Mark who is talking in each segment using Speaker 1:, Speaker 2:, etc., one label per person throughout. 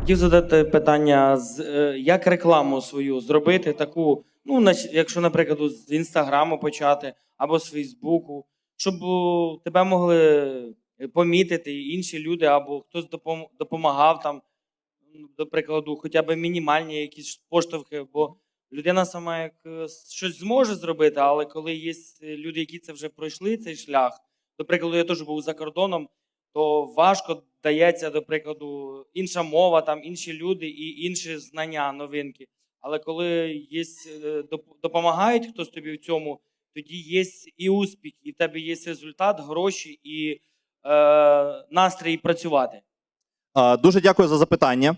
Speaker 1: Хотів задати питання, з, е, як рекламу свою зробити таку, ну, якщо, наприклад, з інстаграму почати або з Фейсбуку, щоб тебе могли помітити інші люди, або хтось допомагав там, до прикладу, хоча б мінімальні якісь поштовхи, бо людина сама як е, щось зможе зробити, але коли є люди, які це вже пройшли цей шлях, до прикладу, я теж був за кордоном, то важко дається, до прикладу, інша мова, там інші люди і інші знання, новинки. Але коли є, е, допомагають хтось тобі в цьому, тоді є і успіх, і в тебе є результат, гроші і е, настрій працювати.
Speaker 2: Дуже дякую за запитання.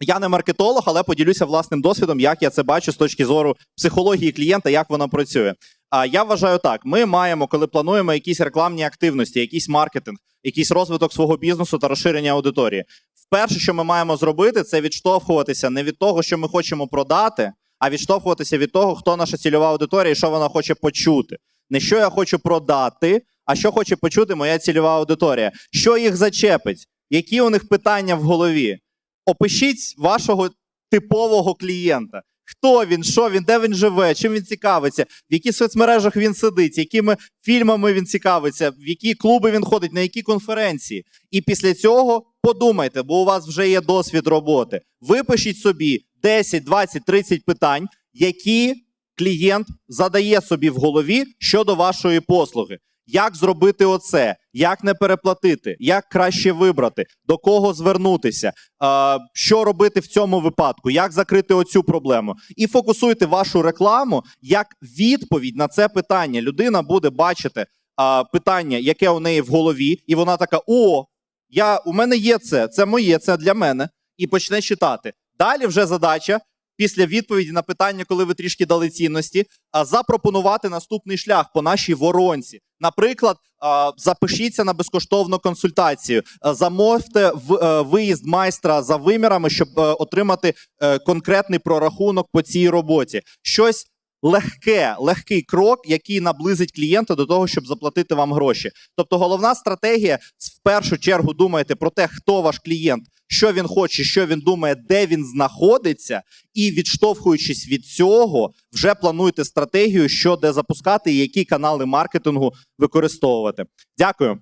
Speaker 2: Я не маркетолог, але поділюся власним досвідом, як я це бачу з точки зору психології клієнта, як вона працює. А я вважаю так: ми маємо, коли плануємо якісь рекламні активності, якийсь маркетинг, якийсь розвиток свого бізнесу та розширення аудиторії. Вперше, що ми маємо зробити, це відштовхуватися не від того, що ми хочемо продати, а відштовхуватися від того, хто наша цільова аудиторія і що вона хоче почути. Не що я хочу продати, а що хоче почути моя цільова аудиторія. Що їх зачепить? Які у них питання в голові? Опишіть вашого типового клієнта. Хто він, що він, де він живе, чим він цікавиться, в яких соцмережах він сидить, якими фільмами він цікавиться, в які клуби він ходить, на які конференції. І після цього подумайте, бо у вас вже є досвід роботи. Випишіть собі 10, 20, 30 питань, які клієнт задає собі в голові щодо вашої послуги. Як зробити оце? Як не переплатити? Як краще вибрати? До кого звернутися? Що робити в цьому випадку? Як закрити оцю проблему? І фокусуйте вашу рекламу як відповідь на це питання. Людина буде бачити питання, яке у неї в голові, і вона така: О, я, у мене є це, це моє, це для мене. І почне читати. Далі вже задача. Після відповіді на питання, коли ви трішки дали цінності, а, запропонувати наступний шлях по нашій воронці. Наприклад, запишіться на безкоштовну консультацію, замовте е, виїзд майстра за вимірами, щоб е, отримати е, конкретний прорахунок по цій роботі. Щось легке, легкий крок, який наблизить клієнта до того, щоб заплатити вам гроші. Тобто, головна стратегія в першу чергу думаєте про те, хто ваш клієнт, що він хоче, що він думає, де він знаходиться, і відштовхуючись від цього, вже плануйте стратегію, що де запускати і які канали маркетингу використовувати. Дякую.